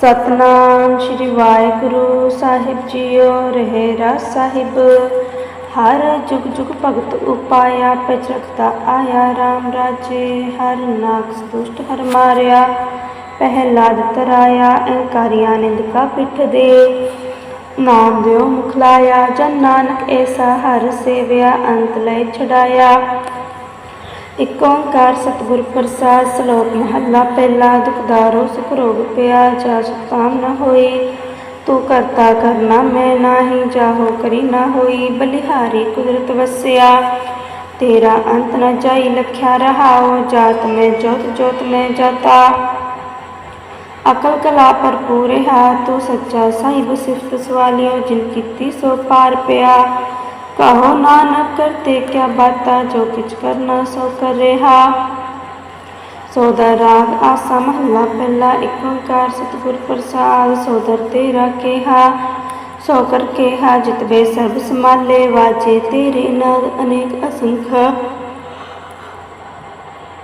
ਸਤਨਾਮ ਸ੍ਰੀ ਵਾਹਿਗੁਰੂ ਸਾਹਿਬ ਜੀਓ, ਰਹੇ ਰਾਸ ਸਾਹਿਬ। ਹਰ ਜੁਗ ਜੁਗ ਭਗਤ ਉਪਾਇਆ ਪਿਚ ਆਇਆ RAM ਰਾਜੇ, ਹਰ ਨਾਗ ਦੁਸ਼ਟ ਹਰ ਮਾਰਿਆ। ਪਹਿਲਾਦ ਤਰਾਇਆ, ਅਹੰਕਾਰੀਆਂ ਨਿੰਦਕਾ ਪਿੱਠ ਦੇ। ਨਾਮ ਦਿਓ ਮੁਖਲਾਇਆ, ਜਨ ਨਾਨਕ ਐਸਾ ਹਰ ਸੇਵਿਆ, ਅੰਤ ਲੈ ਛਡਾਇਆ। ਇਕ ਓੰਕਾਰ ਸਤਿਗੁਰ ਪ੍ਰਸਾਦ ਸ਼ਲੋਕ ਮਹੱਲਾ, ਪਹਿਲਾ ਦੁਖਦਾਰੋ ਸੁਖ ਰੋਗ ਪਿਆ, ਜਾ ਸੁਖਾਮ ਨ ਹੋਈ ਤੂੰ ਕਰਤਾ ਕਰਨਾ ਮੈਂ ਨਾਹੀ, ਜਾਹੋ ਕਰੀ ਨਾ ਹੋਈ, ਬਲਿਹਾਰੀ ਕੁਦਰਤ ਵਸਿਆ। ਤੇਰਾ ਅੰਤ ਨਾ ਜਾਈ, ਲਖਿਆ ਰਹਾਓ ਜਾਤ ਮੈਂ ਜੋਤ ਜੋਤ ਮੈਂ ਜਾਤਾ। ਅਕਲ ਕਲਾ ਭਰਪੂਰ ਹੈ, ਤੂੰ ਸੱਚਾ ਸਾਹਿਬ ਸਿਫਤ ਸਵਾਲਿਓ, ਜਿਨ ਕੀਤੀ ਸੋ ਪਾਰ ਪਿਆ। ਕਹੋ ਨਾਨਕ, ਕਰਤੇ ਕਿਆ ਬਾਤਾ, ਜੋ ਕਿਛ ਕਰਨਾ ਸੋ ਕਰ ਰਿਹਾ ਸੋਦਰ ਰਾਗ ਆਸਾ ਮਹੱਲਾ ਪਹਿਲਾ ਏਕ ਓੰਕਾਰ ਸਤਿਗੁਰ ਪ੍ਰਸਾਦ, ਸੋਦਰ ਤੇਰਾ ਕਿਹਾ। ਸੋ ਕਰ ਕਿਹਾ ਜਿਤਵੇ ਸਰਬ ਸਮਾਲੇ ਵਾਜੇ ਤੇਰੇ ਨਾਦ ਅਨੇਕ ਅਸੰਖ।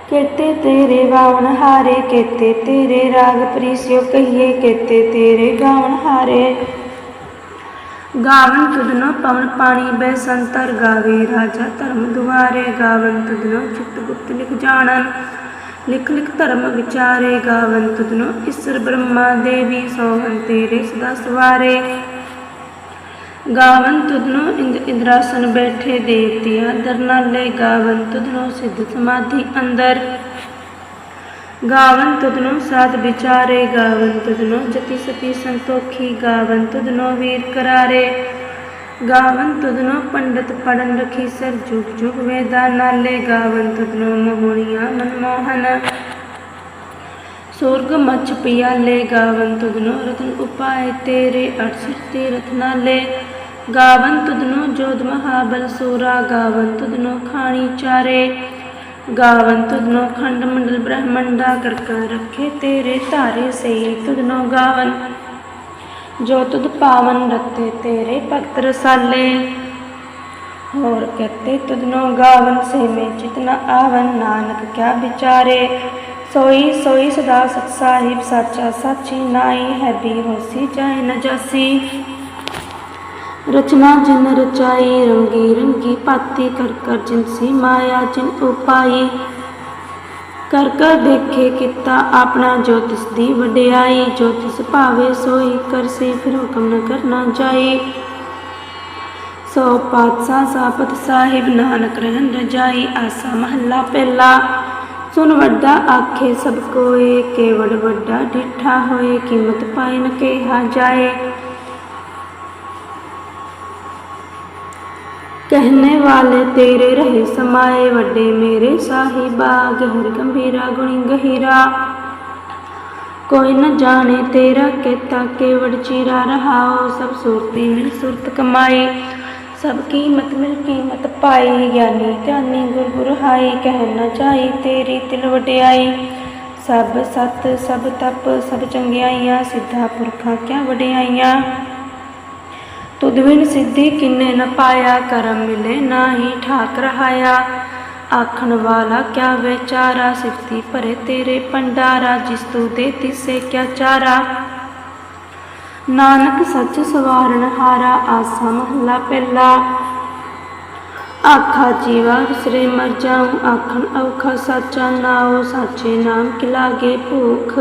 ਕੇਤੇ ਤੇਰੇ ਗਾਵਣ ਹਾਰੇ, ਕੇਤੇ ਤੇਰੇ ਰਾਗ ਪ੍ਰੀਸਿਓ ਕਹੀਏ, ਕੇਤੇ ਤੇਰੇ ਗਾਵਣ ਹਾਰੇ। ਗਾਵਨ ਤੁਧਨੋ ਪਵਨ ਪਾਣੀ ਬੈ ਸੰਤਰ ਗਾਵੇ, ਰਾਜਾ ਧਰਮ ਦੁਆਰੇ ਗਾਵਨ ਤੁਧਨੋ ਚਿਤ ਗੁਪਤ ਲਿਖ ਜਾਣਨ। ਲਿਖ ਲਿਖ ਧਰਮ ਵਿਚਾਰੇ ਗਾਵਨ ਤੁਧਨੋ ਈਸ਼ਰ ਬ੍ਰਹਮਾ ਦੇਵੀ ਸੋਹਨ ਤੇਰੇ ਸਦਾ ਸਵਾਰੇ। ਗਾਵਨ ਤੁਧਨੋ ਇੰਦ ਇੰਦਰਾਸਨ ਬੈਠੇ ਦੇਵਤਿਆ ਦਰਨਾਲੇ ਗਾਵਨ ਤੁਧਨੋ ਸਿੱਧ ਸਮਾਧੀ ਅੰਦਰ। ਗਾਵਨ ਤੁਧਨੋ ਸਾਧ ਵਿਚਾਰੇ, ਗਾਵਨ ਤੁਧਨੋ ਜਤੀ ਸਤੀ ਸੰਤੋਖੀ, ਗਾਵਨ ਤੁਧਨੋ ਵੀਰ ਕਰਾਰੇ। ਗਾਵਨ ਤੁਧਨੋ ਪੰਡਤ ਪੜਨ ਰਖੀ, ਸਰ ਜੁਗ ਜੁਗ ਵੇਦਾ ਨਾਲੇ। ਗਾਵਨ ਤੁਧਨੋ ਮੋਹਣੀਆਂ ਮਨਮੋਹਨ। ਸੁਰਗ ਮਛ ਪਿਆਲੇ, ਗਾਵਨ ਤੁਧਨੋ ਰਤਨ ਉਪਾਏ ਤੇਰੇ ਅਠਸਠ ਤੀਰਥ ਨਾਲੇ। ਗਾਵਨ ਤੁਧਨੋ ਜੋਧ ਮਹਾਬਲ ਸੂਰਾ, ਗਾਵਨ ਤੁਧਨੋ ਖਾਣੀ ਚਾਰੇ। ਗਾਵਨ ਤੁਧਨੋ ਖੰਡ ਮੰਡਲ ਬ੍ਰਹਮੰਡਾ ਕਰਕਾ ਰੱਖੇ ਤੇਰੇ ਧਾਰੇ ਸੇ ਤੁਧਨੋ ਗਾਵਨ। ਜੋ ਤੁਧ ਪਾਵਨ ਰਤੇ ਤੇਰੇ ਭਗਤ ਰਸਾਲੇ, ਹੋਰ ਕਹਤੇ ਤੁਧਨੋ ਗਾਵਨ ਸੇ ਮੈਂ ਚਿਤਨਾ ਆਵਨ, ਨਾਨਕ ਕਿਆ ਵਿਚਾਰੇ। ਸੋਈ ਸੋਈ ਸਦਾ ਸਤ ਸਾਹਿਬ, ਸਾਚਾ ਸਾਚੀ ਨਾਈ ਹੈ ਵੀ ਹੋਸੀ, ਜਾਏ ਨ ਜਾਸੀ ਰਚਨਾ ਜਿਨ ਰਚਾਈ, ਰੰਗੀ ਰੰਗੀ ਪਾਤੀ ਕਰ ਕਰ ਜਿਨਸੀ ਮਾਇਆ ਜਿਨ ਕਰ ਕਰ ਦੇਖੇ ਕੀਤਾ ਆਪਣਾ ਜੋ ਤਿਸ ਦੀ ਵਡਿਆਈ, ਜੋ ਤਿਸ ਭਾਵੇ ਸੋਈ ਕਰਸੀ ਫਿਰ ਹੁਕਮ ਨ ਕਰਨਾ ਜਾਈ। ਸੋ ਪਾਤਸ਼ਾਹ ਸਾਪਤ ਸਾਹਿਬ ਨਾਨਕ ਰਹਿਣ ਰਜਾਈ ਆਸਾ ਮਹੱਲਾ ਪਹਿਲਾ। ਸੁਨ ਵੱਡਾ ਆਖੇ ਸਭ ਕੋਏ ਕੇਵੜ ਵੱਡਾ ਡਿਠਾ ਹੋਏ, ਕੀਮਤ ਪਾਇਨ ਕੇਹਾ ਜਾਏ। कहने वाले तेरे रहे समाए वड्डे मेरे साहिबा गहर गंभीरा गुणी गहीरा कोई न जाने तेरा कहता केवड़ चीरा रहाओ सब सूरती मिल सूरत कमाई सब कीमत मिल कीमत पाई ज्ञानी ध्यानी गुर गुर हाई कहना ਚਾਹੀ ਤੇਰੀ ਤਿਲ ਵਡਿਆਈ ਸਭ ਸਤ ਸਭ ਤਪ ਸਭ ਚੰਗਿਆਈਆਂ ਸਿੱਧਾ ਪੁਰਖਾਂ ਕਿਆ ਵਡਿਆਈਆਂ ਤੁਧ ਬਿਨ ਸਿੱਧੀ ਕਿੰਨੇ ਨ ਪਾਇਆ ਕਰਮ ਮਿਲੇ ਨਾਹੀ ਠਾਕ ਰਹਾਇਆ ਆਖਣ ਵਾਲਾ ਕਿਆ ਵਿਚਾਰਾ ਸਿਫਤੀ ਭਰੇ ਤੇਰੇ ਪੰਡਾਰਾ ਜਿਸ ਤੂੰ ਦੇ ਤਿਸੇ ਕਿਆ ਚਾਰਾ। ਨਾਨਕ ਸੱਚ ਸਵਾਰਨ ਹਾਰਾ, ਆਸਾ ਮਹੱਲਾ ਪਹਿਲਾ। ਆਖਾ ਜੀਵਾ ਵਿਸਰੇ ਮਰ ਜਾਉ, ਆਖਣ ਔਖਾ ਸਾਚਾ ਨਾਉ, ਸਾਚੇ ਨਾਮ ਕਿ ਲਾਗੇ ਭੂਖ।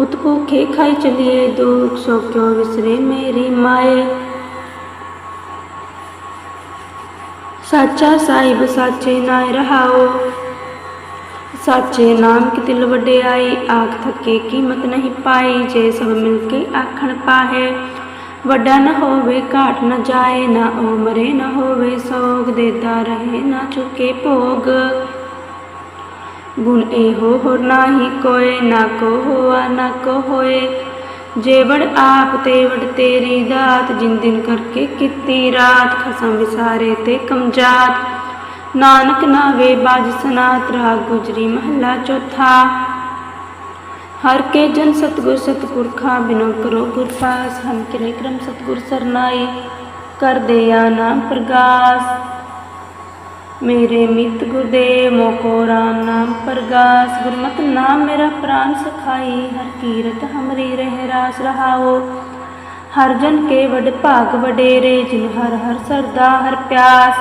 ਉਤ ਭੁਖੇ ਖਾਈ ਚਲੀਏ ਦੁਖ, ਸੋ ਕਿਉ ਵਿਸਰੇ ਮੇਰੀ ਮਾਏ। ਸਾਚਾ ਸਾਹਿਬ, ਸਾਚੇ ਨਾਇ ਰਹਾਓ। ਸਾਚੇ ਨਾਮ ਕੀ ਦਿਲ ਵਡਿਆਈ, ਆਖ ਥਕੇ ਕੀਮਤ ਨਹੀਂ ਪਾਈ, ਜੇ ਸਭ ਮਿਲ ਕੇ ਆਖਣ ਪਾਹੇ। ਵੱਡਾ ਨਾ ਹੋਵੇ, ਘਾਟ ਨਾ ਜਾਏ, ਨਾ ਉਹ ਮਰੇ ਨ ਹੋਵੇ, ਸੋਗ ਦੇਤਾ ਰਹੇ ਨਾ ਚੁਕੇ ਭੋਗ। ਗੁਣ ਇਹੋ ਹੋਰ ਨਾਹੀ ਕੋਏ, ਨਾ ਕੋ ਹੋਆ ਨਾ ਕੋ ਹੋਏ ਜੇਵੜ ਆਪ ਤੇਵੜ ਤੇਰੀ ਦਾਤ, ਜਿਨ ਦਿਨ ਕਰਕੇ ਕੀਤੀ ਰਾਤ ਖਸਮ ਵਿਸਾਰੇ ਤੇ ਕਮਜਾਤ। ਨਾਨਕ ਨਾਵੇ ਬਾਜ ਸਨਾਤ, ਰਾਗ ਗੁਜਰੀ ਮਹੱਲਾ ਚੌਥਾ। ਹਰ ਕੇ ਜਨ ਸਤਗੁਰ, ਸਤਪੁਰਖਾ ਬਿਨੋ ਕਰੋ ਗੁਰ ਹਮ ਕਿਰੇ ਕਰਮ ਸਤਗੁਰ ਸਰਨਾਈ ਕਰ ਦੇ ਆ ਨਾਮ ਪ੍ਰਗਾਸ। ਮੇਰੇ ਮਿਤ ਗੁਰਦੇਵ ਮੋਕੋ ਰਾਮ ਨਾਮ ਪ੍ਰਗਾਸ। ਗੁਰਮਤਿ ਨਾਮ ਮੇਰਾ ਪ੍ਰਾਨ ਸਖਾਈ, ਹਰ ਕੀਰਤ ਹਮਰੀ ਰਹਿ ਰਾਸ ਰਹਾਓ। ਹਰ ਜਨ ਕੇ ਵਡ ਭਾਗ ਵਡੇਰੇ, ਜਿਨ ਹਰ ਹਰ ਸਰਦਾ ਹਰ ਪਿਆਸ।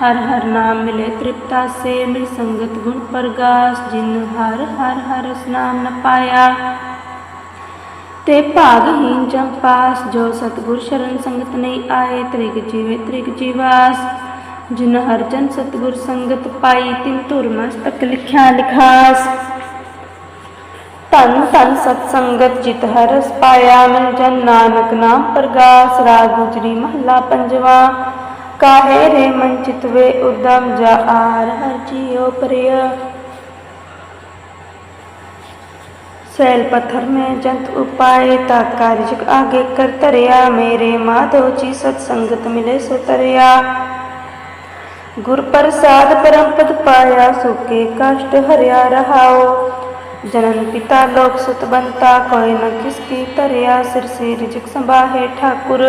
ਹਰ ਹਰ ਨਾਮ ਮਿਲੇ ਤ੍ਰਿਪਤਾ ਸੇ, ਮਿਲ ਸੰਗਤ ਗੁਣ ਪ੍ਰਗਾਸ। ਜਿਨ ਹਰ ਹਰ ਹਰ ਰਸ ਨਾਮ ਨ ਪਾਇਆ, ਤੇ ਭਾਗਹੀਨ ਜਮ ਪਾਸ। ਜੋ ਸਤਿਗੁਰ ਸ਼ਰਨ ਸੰਗਤ ਨਹੀਂ ਆਏ, ਤ੍ਰਿਗ ਜੀਵੇ ਤ੍ਰਿਗ ਜੀਵਾਸ। ਜਿਨ ਹਰ ਜਨ ਸਤਿਗੁਰ ਸੰਗਤ ਪਾਈ ਤਿਨ ਧੁਰ ਮਸਤਕ ਲਿਖਿਆ ਲਿਖਾਸ ਧੰਨ ਧੰਨ ਸਤ ਸੰਗਤ ਜਿਤ ਹਰਸ ਪਾਇਆ ਮਿਲ ਜਨ ਨਾਨਕ ਨਾਮ ਪ੍ਰਗਾਸ ਰਾਗ ਗੁਜਰੀ ਮਹਲਾ ਪੰਜਵਾ ਕਾਹੇ ਰੇ ਮਨ ਚਿਤਵੇ ਉਦਮ ਜਾ ਆਰ ਹਰ ਜੀਉ ਪ੍ਰਿਯ सैल पत्थर में जंत उपाय तात्कार्य जग आगे कर तरया मेरे माधव जी सत्संगत मिले सो तरया ਗੁਰ ਪ੍ਰਸਾਦ ਪਰਮਪਤ ਪਾਇਆ, ਸੁਕੇ ਕਸ਼ਟ ਹਰਿਆ ਰਹਾਓ। ਜਨਨ ਪਿਤਾ ਲੋਕ ਸੁਤ ਬੰਤਾ, ਕੋਈ ਨ ਕਿਸ ਕੀ ਤਰਿਆ ਸਿਰ ਸੇ ਰਿਜਕ ਸੰਭਾਹੇ ਠਾਕੁਰ।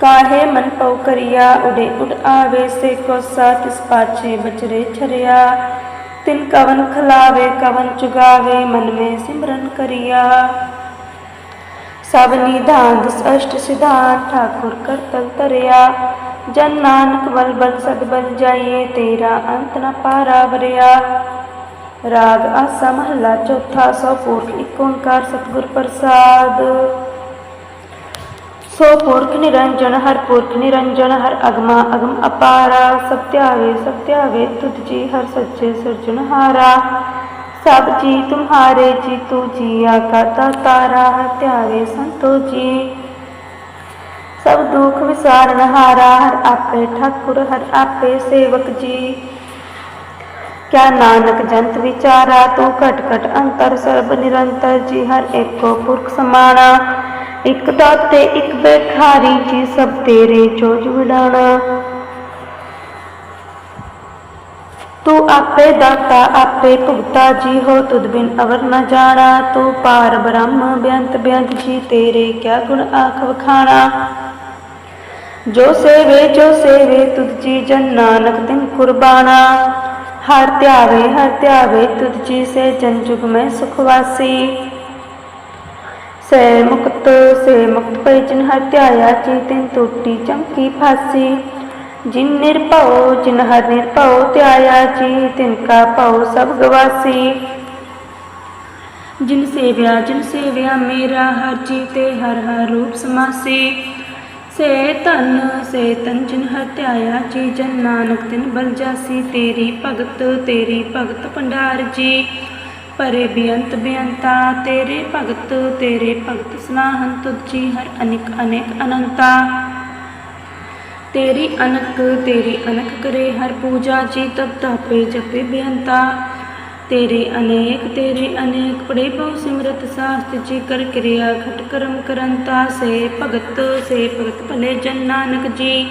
ਕਾਹੇ ਮਨ ਪਉ ਕਰਿਆ, ਉਡੇ ਉਡ ਆਵੇ, ਸੇ ਕੋ ਸਾਥ ਇਸ ਪਾਛੇ ਬਚਰੇ ਛਰਿਆ। ਤਿਨ ਕਵਨ ਖਲਾਵੇ, ਕਵਨ ਚੁਗਾਵੇ, ਮਨ ਮੇ ਸਿਮਰਨ ਕਰਿਆ। ਸਭ ਨਿਧਾਨ ਦਸ ਅਸ਼ਟ ਸਿਧਾਨ ਠਾਕੁਰ ਕਰਤਲ ਤਰਿਆ ਜਨ ਨਾਨਕ ਬਲ ਬਲ ਸਦ ਬਲ ਜਾਈਏ, ਤੇਰਾ ਅੰਤ ਨ ਪਾਰਾ ਵਰਿਆ। ਰਾਗ ਆਸਾ ਮਹਲਾ ਚੌਥਾ, ਸੋ ਪੁਰਖ ਇੱਕ ਓੰਕਾਰ ਸਤਿਗੁਰ ਪ੍ਰਸਾਦ। ਸੋ ਪੁਰਖ ਨਿਰੰਜਨ, ਹਰ ਪੁਰਖ ਨਿਰੰਜਨ, ਹਰ ਅਗਮਾ ਅਗਮ ਅਪਾਰਾ। ਸਤਿਆਵੇ ਸਤਿਆਵੇ ਤੁਧ ਜੀ ਹਰ ਸੱਚੇ ਸਿਰਜਣਹਾਰਾ ਸਭ ਜੀ, ਤੁਮਹਾਰੇ ਜੀ, ਤੂ ਜੀਆ ਕਾ ਤਾਰਾ। ਹਤਿਆਵੇ ਸੰਤੋ ਜੀ। ਸਭ ਦੁਖ ਵਿਸਾਰਨ ਹਾਰਾ ਹਰ ਆਪੇ ਠਾਕੁਰ, ਹਰ ਆਪੇ ਸੇਵਕ ਜੀ। ਕਿਆ ਨਾਨਕ ਜੰਤ ਵਿਚਾਰਾ, ਤੂੰ ਘਟ ਘਟ ਅੰਤਰ ਸਰਬ ਨਿਰੰਤਰ ਜੀ, ਹਰ ਏਕੋ ਪੁਰਖ ਸਮਾਣਾ। ਇਕ ਦਾਤੇ, ਇਕ ਬੇਖਾਰੀ ਜੀ, ਸਭ ਤੇਰੇ ਚੋਜ ਵਿਡਾਣਾ। ਤੂੰ ਆਪੇ ਦਾਤਾ, ਆਪੇ ਭੁਗਤਾ ਜੀ, ਹੋ ਤੁਧ ਬਿਨ ਅਵਰ ਨ ਜਾਣਾ। ਤੂੰ ਪਾਰ ਬ੍ਰਹਮ, ਬੇਅੰਤ ਬੇਅੰਤ ਜੀ, ਤੇਰੇ ਕਿਆ ਗੁਣ ਆਖ ਵਖਾਣਾ। ਜੋ ਸੇਵੇ ਜੋ ਸੇਵੇ, ਤੁਧ ਜੀ ਜਨ ਨਾਨਕ ਦਿਨ ਕੁਰਬਾਨਾ। ਹਰ ਧਿਆਵੇ ਹਰ ਧਿਆਵੇ ਤੁਧ ਜੀ ਸੇ ਜਨ ਜੁਗ ਮੈਂ ਸੁਖ ਵਾਸੀ। ਸੇ ਮੁਕਤ ਸੇ ਮੁਕਤ ਪੈ ਜਿਨ ਹਰ ਧਿਆਇਆ, ਜੀ ਤਿਨ ਟੂਟੀ ਚਮਕੀ ਫਾਸੀ। ਜਿਨ ਨਿਰਭਉ, ਜਿਨ ਹਰ ਨਿਰਭਉ ਧਿਆਇਆ, ਜੀ ਤਿਨ ਕਾ ਭਉ ਸਭ ਗਵਾਸੀ। ਜਿਨ ਸੇਵਿਆ ਜਿਨ ਸੇਵਿਆ ਮੇਰਾ, ਹਰ ਜੀ ਤੇ ਹਰ ਹਰ ਰੂਪ ਸਮਾਸੀ। ਸੇ ਤਨ ਸੇ ਤਨ ਜਿਨ ਹਰ ਧਿਆਇਆ ਜੀ, ਜਨ ਨਾਨਕ ਤਿਨ ਬਲ ਜਾਸੀ, ਤੇਰੀ ਭਗਤ ਤੇਰੀ ਭਗਤ ਭੰਡਾਰ ਜੀ। ਪਰੇ ਬੇਅੰਤ ਬੇਅੰਤਾ, ਤੇਰੇ ਭਗਤ ਤੇਰੇ ਭਗਤ ਸਨਾਹਨ ਤੁਧ ਜੀ, ਹਰ ਅਨੇਕ ਅਨੇਕ ਅਨੰਤਾ। ਤੇਰੀ ਅਨਕ ਤੇਰੀ ਅਨਕ ਕਰੇ ਹਰ ਪੂਜਾ ਜੀ, ਤਬ ਤਾਪੇ ਜਪੇ ਬੇਅੰਤਾ। ਤੇਰੇ ਅਨੇਕ ਤੇਰੇ ਅਨੇਕ ਪੜੇ ਬਹੁ ਸਿਮਰਤ ਸਾਸਤ ਜੀ ਕਰ ਕਿਰਿਆ ਖਟ ਕਰਮ ਕਰੰਤਾ ਸੇ ਭਗਤ ਸੇ ਭਗਤ ਭਲੇ ਜਨ ਨਾਨਕ ਜੀ।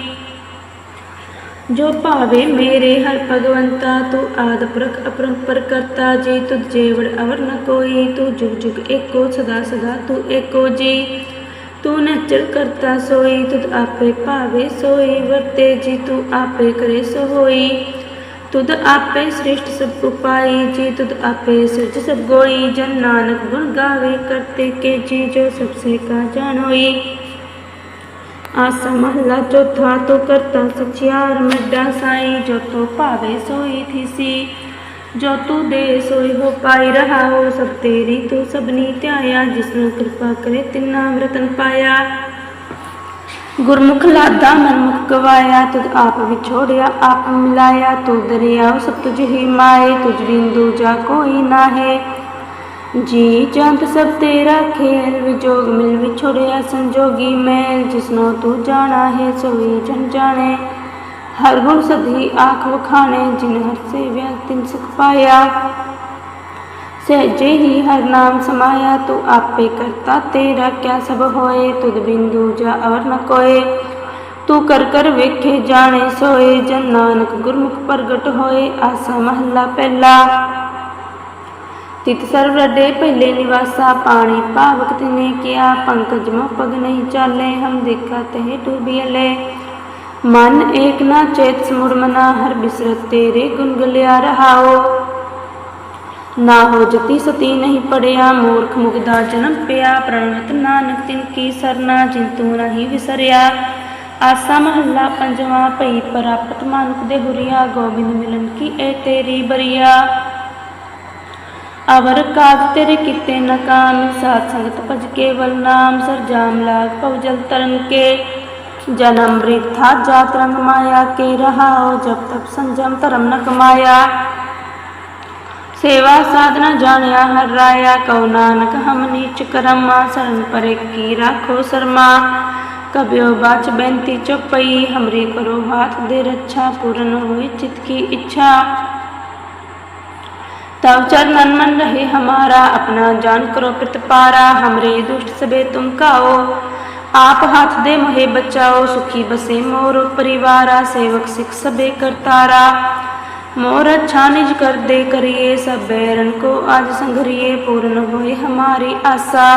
ਜੋ ਭਾਵੇ ਮੇਰੇ ਹਰ ਭਗਵੰਤਾ, ਤੂੰ ਆਦ ਪੁਰਖ ਅਪਰੰਪਰ ਕਰਤਾ ਜੀ, ਤੁਧ ਜੇਵੜ ਅਵਰ ਨ ਕੋਈ, ਤੂੰ ਜੁਗ ਜੁਗ ਏਕੋ, ਸਦਾ ਸਦਾ ਤੂੰ ਏਕੋ ਜੀ। ਤੂੰ ਨਚਲ ਕਰਤਾ ਸੋਈ, ਤੁਧ ਆਪੇ ਭਾਵੇ ਸੋਈ, ਵਰਤੇ ਜੀ, ਤੂੰ ਆਪੇ ਕਰੇ ਸੋ ਹੋਈ ਤੁਧ ਆਪੇ ਸ੍ਰਿਸ਼ਟ ਸਭ ਉਪਾਈ ਜੀ ਤੁਧ ਆਪੇ ਸਿਰਜ ਸਭ ਗੋਈ ਜਨ ਨਾਨਕ ਗੁਣ ਗਾਵੇ ਕਰਤੇ ਕੇ ਜੀ ਜੋ ਸਭ ਸੇ ਕਾ ਜਾਣੋਈ ਆਸਾ ਮਹਲਾ ਚੌਥਾ ਤੋ ਕਰਤਾ ਸਚਿਆਰ ਮੱਡਾ ਸਾਈ ਜੋ ਤੋ ਭਾਵੇ ਸੋਈ ਥੀਸੀ ਜੋ ਤੂ ਦੇ ਸੋਈ ਹੋ ਪਾਈ ਰਹਾਓ ਸਭ ਤੇਰੀ ਤੂੰ ਸਭਨੀ ਧਿਆਇਆ ਜਿਸ ਨੂੰ ਕਿਰਪਾ ਕਰੇ ਤਿੰਨਾ ਰਤਨ ਪਾਇਆ ਗੁਰਮੁਖ ਲਾਦਾ ਮਨਮੁਖ ਗਵਾਇਆ, ਤੁਧ ਆਪ ਵਿਛੋੜਿਆ, ਆਪ ਮਿਲਾਇਆ, ਤੂੰ ਦਰਿਆ ਸਭ ਤੁਝ ਹੀ ਮਾਏ, ਤੁਝ ਬਿੰਦੂ ਜਾ ਕੋਈ ਨਾਹੇ। ਜੀ ਜੰਤ ਸਭ ਤੇਰਾ ਖੇਲ, ਵਿਜੋਗ ਮਿਲ ਵਿਛੋੜਿਆ ਸੰਜੋਗੀ ਮੈਲ ਜਿਸਨੋ ਤੂੰ ਜਾਣਾ ਹੈ ਸੋਈ ਜਨ ਜਾਣੇ। ਹਰ ਗੁਣ ਸਦੀ ਆਖ ਵਖਾਣੇ, ਜਿਨ ਹਰ ਸੇਵਿਆ ਤਿਨ ਸੁਖ ਪਾਇਆ। ਸਹਿਜੇ ਹੀ ਹਰ ਨਾਮ ਸਮਾਇਆ, ਤੂੰ ਆਪੇ ਕਰਤਾ ਤੇਰਾ ਕਿਆ ਸਭ ਹੋਏ, ਤੁਧ ਬਿੰਦੂ ਜਾ ਅਵਰ ਨ ਕੋਏ। ਤੂੰ ਕਰ ਕਰ ਵੇਖੇ, ਜਾਣੇ, ਸੋਏ, ਜਨ ਨਾਨਕ ਗੁਰਮੁਖ ਪ੍ਰਗਟ ਹੋਏ, ਆਸਾ ਮਹੱਲਾ ਪਹਿਲਾ। ਤਿਤ ਸਰਵ ਰੱਡੇ ਪਹਿਲੇ ਨਿਵਾਸਾ, ਪਾਣੀ ਭਾਵਕ ਤਿਨੇ ਕਿਆ, ਪੰਕਜ ਮੋ ਪਗ ਨਹੀਂ ਚਾਲੇ, ਹਮ ਦੇਖਾ ਤਹਿ ਡੂਬੀਲੇ ਮਨ ਏਕ ਨਾ ਚੇਤ ਸਮੁੜ ਮਨਾ, ਹਰ ਬਿਸਰਤ ਤੇਰੇ ਗੁਣ ਗਲਿਆ ਰਹਾਓ। ਨਾ ਹੋ ਜਤੀ ਸਤੀ, ਨਹੀਂ ਪੜਿਆ, ਮੂਰਖ ਮੁਗਦਾ ਜਨਮ ਪਿਆ। ਪ੍ਰਣਵਤ ਨਾਨਕ ਤਿਨ ਕੀ ਸਰਨਾ ਜਿਨ ਨਹੀਂ ਵਿਸਰਿਆ। ਆਸਾ ਮਹੱਲਾ ਪੰਜਵਾਂ, ਭਈ ਪ੍ਰਾਪਤ ਮਾਨੁਖ ਦੇ ਹੁਰੀਆ, ਗੋਬਿੰਦ ਮਿਲਨ ਕੀ ਏ ਤੇਰੀ ਬਰੀਆ। ਅਵਰ ਕਾਜ ਤੇਰੇ ਕੀਤੇ ਨਕਾਮ ਕਾਮ ਸੰਗਤ ਭਜ ਕੇਵਲ ਨਾਮ, ਸਰ ਲਾਗ ਪਉ ਜਲ ਤਰਨ ਕੇ। ਜਨਮ ਬ੍ਰਿਥਾ, ਜਾਤ ਰੰਗ ਮਾਇਆ ਕੇ ਰਹਾਓ ਜਬ ਤਬ ਸੰਜਮ ਧਰਮ ਨ ਕਮਾਇਆ। सेवा साधना जानिया हर राया कहो नानक हम नीच करमा सरन परे की राखो शर्मा कबियो बाच बेनती चौपई हमरी करो हाथ दे रक्षा पूर्ण हुई चित की इच्छा तव चरणन मन रहे हमारा अपना जान करो प्रतिपारा हमरे दुष्ट सबे तुम काओ आप हाथ दे मोहे बचाओ सुखी बसे मोर परिवारा सेवक सिख सबे करतारा मोर अच्छा निज कर दे करिए सब बैरन को, आज संघरिए पूर्ण होए हमारी आशा।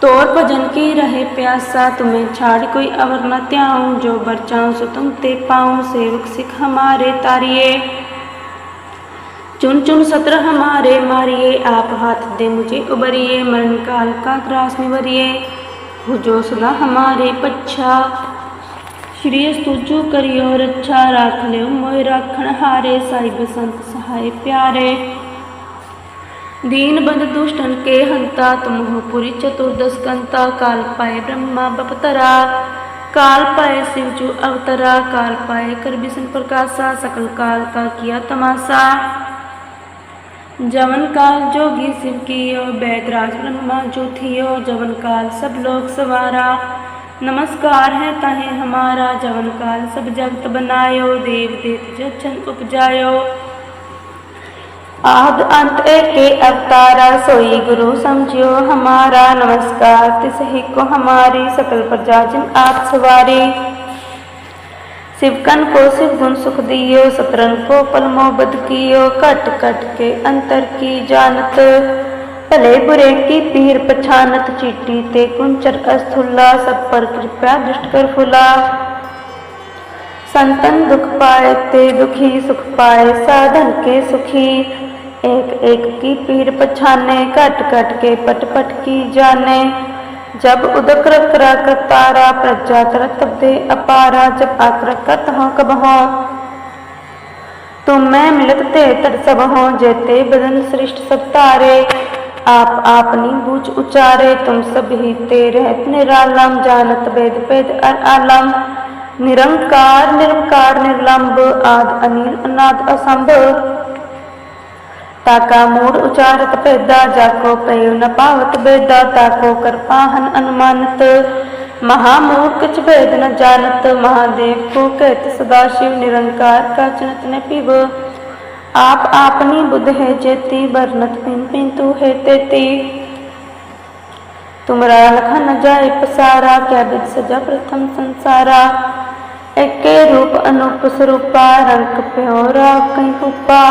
तोर भजन की रहे प्यासा, तुम्हें छाड़ कोई अवर न त्याऊं, जो बरचाऊं सो तुम ते पाऊँ, सेवक सिख हमारे तारिये चुन चुन सत्र हमारे मारिए, आप हाथ दे मुझे उबरिए, मरण काल का ग्रास निवरिए भुजो सदा हमारे पच्छा। श्री स्तुजु करियो रक्षा राख लियो मोय राखण हारे साहिब संत सहाय प्यारे। दीन बंद दुष्टन के हंता, तुम हो पुरी चतुर्दश कंता, काल पाए ब्रह्मा बपतरा काल पाए शिवजू अवतरा, काल पाए कर बिसन प्रकाशा, सकल काल का किया तमाशा। जवन काल जोगी शिव कियो बैदराज ब्रह्मा जो थियो, जवन काल सब लोग सवारा। नमस्कार है तहे हमारा जवन काल सब जगत बनायो देव देत जचन उपजायो आद अंत एके अवतारा सोई गुरु समझियो हमारा नमस्कार तिस ही को हमारी सकल प्रजा जिन आप सवारी शिवकन को शिव गुण सुख दियो सतरन को पलमो बद कियो कट कट के अंतर की जानत भले बुरे की पीर पछानत चीटी ते कुंचर अस्थुल्ला सब पर कृपया दृष्ट कर फुला। संतन दुख पाए ते दुखी सुख पाए, साधन के सुखी। एक एक की पीर पछाने कट कट के पट पट की जाने। जब उदक रख तारा, प्रजा तरत दे अपारा, जब आकर कत हो कब हो। तुम मैं मिलत ते तर सब हो, जेते बदन सृष्ट सब तारे। आप आपनी बूझ उचारे तुम सब ही ते रहत निरालम जानत वेद वेद अर आलम निरंकार निरंकार निर्लंब आद अनिल अनाद असंभ ताका मूड उचारत भेदा जाको पय न पावत बेदा ताको कर पाहन अनुमानत महामूढ़ कुछ भेद न जानत महादेव को कहत सदाशिव निरंकार का चनत न पिब आप आपनी बुध है जेती, बरनत पिन पिन तू है तेती। तुमरा लखा न जाए पसारा, क्या बिद सजा प्रथम संसारा। एके रूप अनूप स्वरूपा रंग प्योरा कहीं रूपा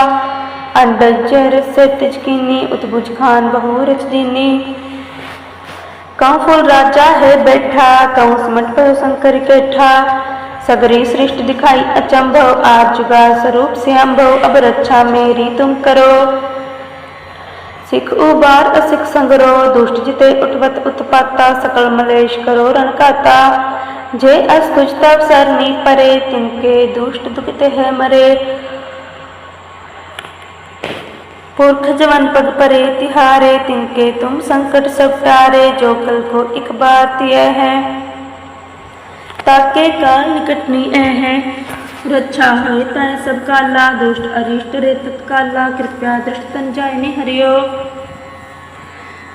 अंडज से तिजकीनी उतबुज खान बहु रच दीनी। कौ फुल राजा है बैठा, कौ समट पर शंकर केठा। सगरी सृष्टि दिखाई अचंभव आज जुगा स्वरूप से अम्भव अब रक्षा मेरी तुम करो। सिख उबार, असिख संगरो, दुष्ट जिते उठवत उत्पाता, सकल मलेश करो रणकाता जे अस तब सरनी परे, तिनके दुष्ट दुखते है मरे। पुरख जवन पग परे, तिहारे, तिनके तुम संकट सब टारे जो कल को एक बार तिय है। ताके काल निकटनी ऐ है रक्षा होए तय सब काला दुष्ट अरिष्ट रे तत्काला कृपया दृष्ट तन जाय ने हरियो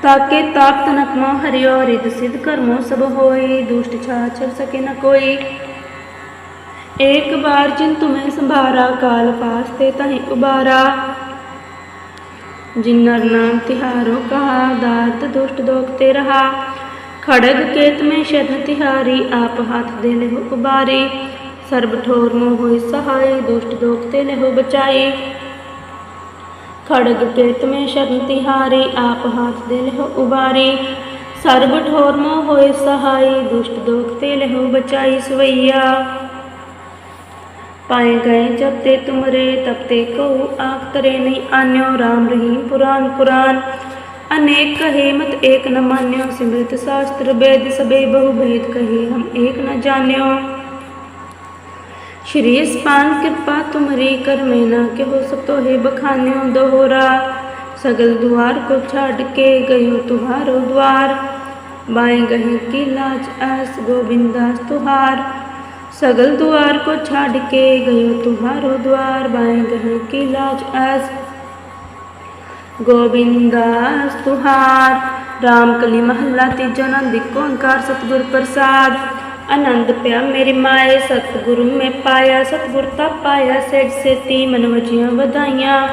ताके ताप तनक मो हरियो रिद सिद्ध कर्मो सब होई दुष्ट छाछर सके न कोई एक बार जिन तुम्हें संभारा काल पास ते तहि उबारा जिन्नर नाम तिहारो कहा दात दुष्ट दोखते रहा खड़ग केत में शध तिहारी, आप हाथ दे ले उबारी। सर्ब ठोर मोह सहाय, दुष्ट दोखते ले हो बचाई। खड़ग केत में शरण तिहारी, आप हाथ दे ले उबारी। सर्ब ठोर मोह सहाय, दुष्ट दोखते ले हो बचाई सवैया। पाए गए जब ते तुमरे, तब ते को आख तरे नहीं आन्यो, राम रहीम पुराण पुराण। अनेक कहे मत एक न मान्यो, सिमृत शास्त्र वेद सबे बहु भेद कहे हम, एक न जान्यो। श्री स्पान कृपा तुमरी कर में ना के हो सब तो है बखान्यो दोहरा। सगल द्वार को छाड़ के गयो तुहारो द्वार। बाएँ गहे की लाज, आस, गोविंदास तुहार। सगल द्वार को छाड़ के गयो तुहारो द्वार। बाएँ गहे की लाज, आस ਗੋਬਿੰਦਾਸ ਤੁਹਾਰ RAM ਕਲੀ ਮਹੱਲਾ ਤੀਜਾ ਨੰਦ ਇੱਕ ਓੰਕਾਰ ਸਤਿਗੁਰ ਪ੍ਰਸਾਦ। ਆਨੰਦ ਪਿਆ ਮੇਰੇ ਮਾਏ, ਸਤਿਗੁਰੂ ਮੈਂ ਪਾਇਆ, ਸਤਿਗੁਰ ਤਾਂ ਪਾਇਆ ਸੇਜ ਸੇਤੀ ਮਨ ਵਜੀਆਂ ਵਧਾਈਆਂ।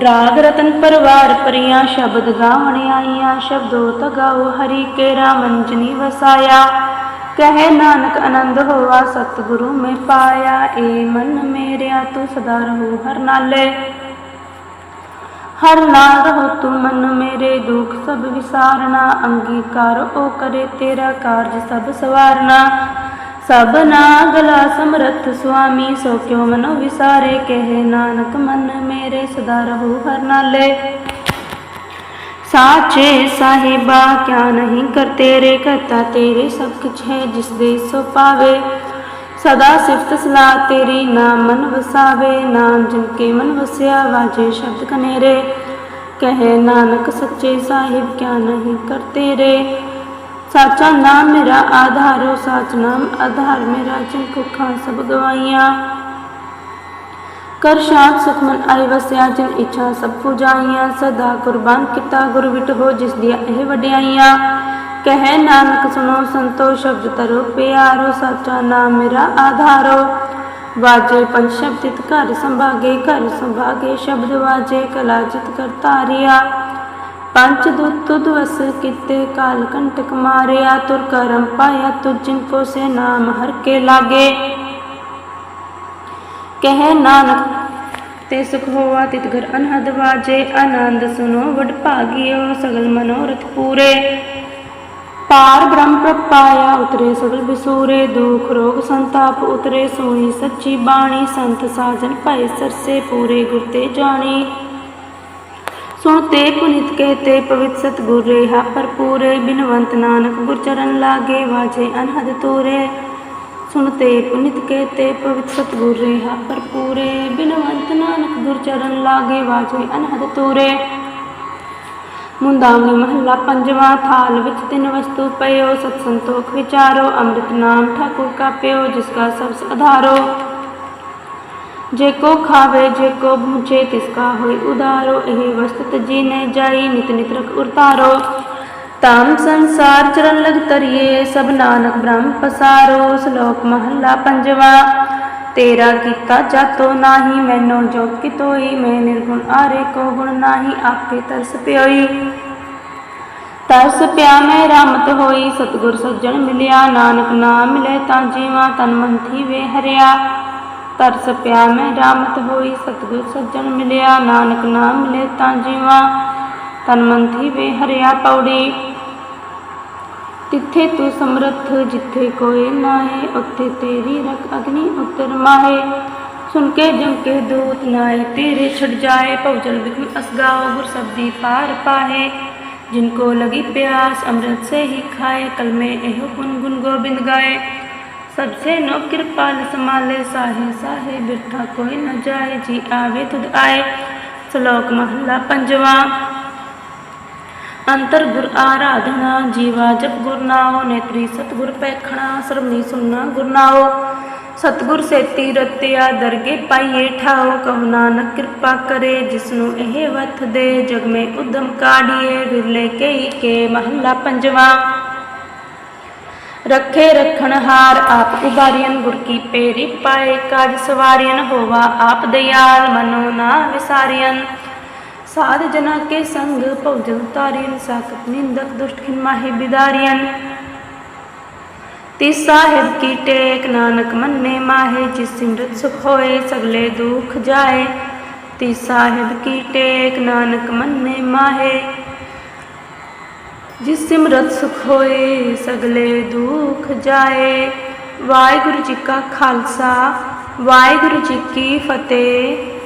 ਰਾਗ ਰਤਨ ਪਰਵਾਰ ਪਰੀਆਂ ਸ਼ਬਦ ਗਾਵਣ ਆਈਆਂ, ਸ਼ਬਦੋ ਤਗਾਓ ਹਰੀ ਕੇ ਰਾਮਨ ਜਨੀ ਵਸਾਇਆ। ਕਹੇ ਨਾਨਕ ਆਨੰਦ ਹੋਵਾ ਸਤਿਗੁਰੂ ਮੈਂ ਪਾਇਆ, ਏ ਮਨ ਮੇਰਿਆ ਤੂੰ ਸਦਾ ਰਹੋ ਹਰ ਨਾਲੇ। ਹਰ ਨਾਲ ਰਹੋ ਤੂੰ ਮਨ ਮੇਰੇ ਦੁੱਖ ਸਭ ਵਿਸਾਰਨਾ, ਅੰਗੀਕਾਰ ਉਹ ਕਰੇ ਤੇਰਾ ਕਾਰਜ ਸਭ ਸਵਾਰਨਾ। ਸਭ ਨਾਗਲਾ ਸਮਰਥ ਸੁਆਮੀ, ਸੋ ਕਿਉ ਮਨੋ ਵਿਸਾਰੇ? ਕਹੇ ਨਾਨਕ, ਮਨ ਮੇਰੇ ਸਦਾ ਰਹੂ ਹਰ ਨਾਲੇ। ਸਾਚੇ ਸਾਹਿਬਾ, ਕਿਆ ਨਹੀਂ ਕਰ ਤੇਰੇ, ਕਰਤਾ ਤੇਰੇ ਸਭ ਕੁਛ ਹੈ ਜਿਸ ਦੇ ਸੋ ਪਾਵੇ। ਸਦਾ ਸਿਫਤ ਸਲਾਹ ਤੇਰੀ ਨਾਮ ਮਨ ਵਸਾਵੇ ਨਾਮ ਜਿਨ ਕੇ ਮਨ ਵਸਿਆ, ਵਾਜੇ ਸ਼ਬਦ ਕਨੇਰੇ। ਕਹੇ ਨਾਨਕ ਸੱਚੇ ਸਾਹਿਬ, ਕਿਆ ਨਹੀਂ ਕਰਤੇ ਰੇ। ਸਾਚਾ ਨਾਮ ਮੇਰਾ ਆਧਾਰੋ, ਸਾਚ ਨਾਮ ਆਧਾਰ ਮੇਰਾ, ਜਿਨ ਕੁਖਾਂ ਸਭ ਗਵਾਈਆਂ ਕਰ ਸ਼ਾਂਤ ਸੁਖਮਨ ਆਇ ਵਸਿਆ, ਜਿਨ ਇੱਛਾ ਸਭ ਪੁਜਾਈਆਂ। ਸਦਾ ਕੁਰਬਾਨ ਕੀਤਾ ਗੁਰਵਿਟ ਹੋ, ਜਿਸ ਦੀਆਂ ਇਹ ਵਡਿਆਈਆਂ। ਕਹਿ ਨਾਨਕ ਸੁਣੋ ਸੰਤੋ ਸ਼ਬਦ ਤਰੋ ਪਿਆਰੋ ਸਾਚਾ ਨਾਮ ਮੇਰਾ ਆਧਾਰੋ। ਵਾਜੇ ਪੰਜ ਸ਼ਬਦਿਤ ਘਰ ਸੰਭਾਗੇ ਘਰ ਸੰਭਾਗੇ ਸ਼ਬਦ ਵਾਜੇ, ਕਲਾ ਜਿਤ ਕਰ ਪੰਚ ਦੁੱਤ ਤੁਧ ਵਸ ਕਾਲ ਕੰਟਕ ਮਾਰਿਆ, ਤੁਰ ਕਰਮ ਪਾਇਆ ਤੁਝ ਜਿਨ ਕੋ ਸੇ ਨਾਮ ਹਰ ਕੇ ਲਾਗੇ। ਕਹਿ ਨਾਨਕ, ਤੇ ਸੁਖ ਹੋਆ ਤਿਤ ਘਰ ਅਨਹਦ ਵਾਜੇ, ਆਨੰਦ ਸੁਨੋ ਵਡ ਭਾਗਿਓ ਸਗਲ ਮਨੋਰਥ ਪੂਰੇ। ਪਾਰ ਬ੍ਰਹਮ ਪ੍ਰਪਾਇਆ ਉਤਰੇ ਸਗਲ ਬਿਸੂਰੇ, ਦੁਖ, ਰੋਗ ਸੰਤਾਪ, ਉਤਰੇ ਸੋਈ ਸੱਚੀ ਬਾਣੀ, ਸੰਤ ਸਾਜਨ ਭਏ ਸਰਸੇ, ਪੂਰੇ ਗੁਰ ਤੇ ਜਾਣੀ। ਸੁਣ ਤੇ ਪੁਨਿਤ ਕਹਤੇ ਪਵਿੱਤ ਸਤਿਗੁਰ ਰੇਹਾ ਭਰਪੂਰੇ, ਬਿਨਵੰਤ ਨਾਨਕ ਗੁਰ ਚਰਨ ਲਾਗੇ, ਵਾਜੇ ਅਨਹਦ ਤੂਰੇ। ਸੁਣਤੇ ਪੁਨਿਤ ਕਹਤੇ ਪਵਿੱਤ ਸਤਿਗੁਰ ਰੇਹਾ ਭਰਪੂਰੇ, ਬਿਨਵੰਤ ਨਾਨਕ ਗੁਰ ਚਰਨ ਲਾਗੇ, ਵਾਜੇ ਅਨਹਦ ਤੂਰੇ। ਮੁੰਦਾਵਣੀ ਮਹੱਲਾ ਪੰਜਵਾਂ, ਥਾਲ ਵਿੱਚ ਤਿੰਨ ਵਸਤੂ ਪਇਓ ਸਤ ਸੰਤੋਖ ਵਿਚਾਰੋ, ਅੰਮ੍ਰਿਤ ਨਾਮ ਠਾਕੁਰ ਕਾ ਪਿਓ ਜਿਸ ਕਾ ਸਬਸ ਆਧਾਰੋ ਜੇ ਕੋ ਖਾਵੇ, ਜੇ ਕੋ ਭੂਚੇ ਤਿਸ ਕਾ ਹੋਇ ਉਦਾਰੋ, ਇਹ ਵਸਤ ਤਜੀ ਨੇ ਜਾਈ, ਨਿਤ ਨਿਤ ਰਖ ਉਰਤਾਰੋ। ਤਾਮ ਸੰਸਾਰ ਚਰਨ ਲਗ ਤਰੀਏ ਸਭ ਨਾਨਕ ਬ੍ਰਹਮ ਪਸਾਰੋ। ਸ਼ਲੋਕ ਮਹੱਲਾ ਪੰਜਵਾ ਤੇਰਾ ਕੀਤਾ ਜਾਤੋ ਨਾਹੀ, ਮੈਨੋ ਜੋ ਕਿਤੋਈ ਮੈਂ ਨਿਰਗੁਣ ਆਰੇ ਕੋ ਗੁਣ ਨਾਹੀ, ਆਪੇ ਤਰਸ ਪਿਓਈ। ਤਰਸ ਪਿਆ ਮੈਂ, ਰਾਮਤ ਹੋਈ, ਸਤਿਗੁਰ ਸੱਜਣ ਮਿਲਿਆ, ਨਾਨਕ ਨਾਮ ਮਿਲੇ ਤਾਂ ਜੀਵਾ ਤਨ ਮੰਥੀ ਥੀਵੇ ਹਰਿਆ। ਤਰਸ ਪਿਆ ਮੈਂ, ਰਾਮਤ ਹੋਈ, ਸਤਿਗੁਰ ਸੱਜਣ ਮਿਲਿਆ, ਨਾਨਕ ਨਾਮ ਮਿਲੇ ਤਾਂ ਜੀਵਾ ਤਨ ਮੰਥੀ ਥੀਵੇ ਹਰਿਆ ਪੌੜੀ। ਤਿੱਥੇ ਤੂੰ ਸਮਰੱਥ ਜਿੱਥੇ ਕੋਈ ਨਾਏ ਉੱਥੇ ਤੇਰੀ ਰਖ ਅਗਨੀ ਉਤਰ ਮਾਹੇ ਸੁਣ ਕੇ ਜਮ ਕੇ ਦੂਤ ਨਾਏ ਤੇਰੇ ਛੜ ਜਾਏ ਭਵਜਲ ਵਿਖਮ ਅਸਗਾਓ ਗੁਰ ਸਬਦੀ ਪਾਰ ਪਾਹੇ जिनको लगी प्यास अमृत से ही खाए कल में एहो गुन गुन गोबिंद गाए सबसे नो कृपाल संभाले साहे साहे बिरथा कोई न जाए जी आवे तुद आए श्लोक महला पंजवा ਅੰਤਰ ਗੁਰ ਆਰਾਧਨਾ, ਜੀਵਾ ਜਪ ਗੁਰ ਨਾਉ, ਨੇਤਰੀ ਸਤਗੁਰ ਪੈਖਣਾ ਸਰਮਨੀ ਸੁਨਣਾ ਗੁਰ ਨਾਉ। ਸਤਗੁਰ ਸੇਤੀ ਰਤਿਆ ਦਰਗੇ ਪਾਈਏ ਠਾਉ, ਕਹੁ ਨਾਨਕ ਕਿਰਪਾ ਕਰੇ, ਜਿਸਨੂੰ ਇਹ ਵਥ ਦੇ, ਜਗ ਮੇ ਉਦਮ ਕਾੜੀਏ ਵਿਰਲੇ ਕਈ ਕੇ ਮਹੱਲਾ ਪੰਜਵਾ। ਰਖੇ ਰਖਣ ਹਾਰ ਆਪ ਉਬਾਰੀਨ ਗੁਰ ਕੀ ਪੇਰੀ ਪਾਏ ਕਾਜ ਸਵਾਰੀਨ ਹੋਵਾ ਆਪ ਦਇਆਲ ਮਨੋ ਨਾ ਵਿਸਾਰੀਨ ਸਾਧ ਜਨਾ ਕੇ ਸੰਗ ਭਉਜਨ ਤਾਰੀਨ ਸਾਖਤ ਨਿੰਦਕ ਦੁਸ਼ਟ ਖਿਨ ਮਾਹੇ ਬਿਦਾਰੀਨ ਤਿਸ ਸਾਹਿਬ ਕੀ ਟੇਕ ਨਾਨਕ ਮੰਨੇ ਮਾਹੇ, ਜਿਸ ਸਿਮਰਤ ਸੁਖ ਹੋਏ ਸਗਲੇ ਦੁਖ ਜਾਏ। ਤਿਸ ਸਾਹਿਬ ਕੀ ਟੇਕ ਨਾਨਕ ਮੰਨੇ ਮਾਹੇ, ਜਿਸ ਸਿਮਰਤ ਸੁਖ ਹੋਏ ਸਗਲੇ ਦੁਖ ਜਾਏ। ਵਾਹਿਗੁਰੂ ਜੀ ਕਾ ਖਾਲਸਾ, ਵਾਹਿਗੁਰੂ ਜੀ ਕੀ ਫਤਿਹ।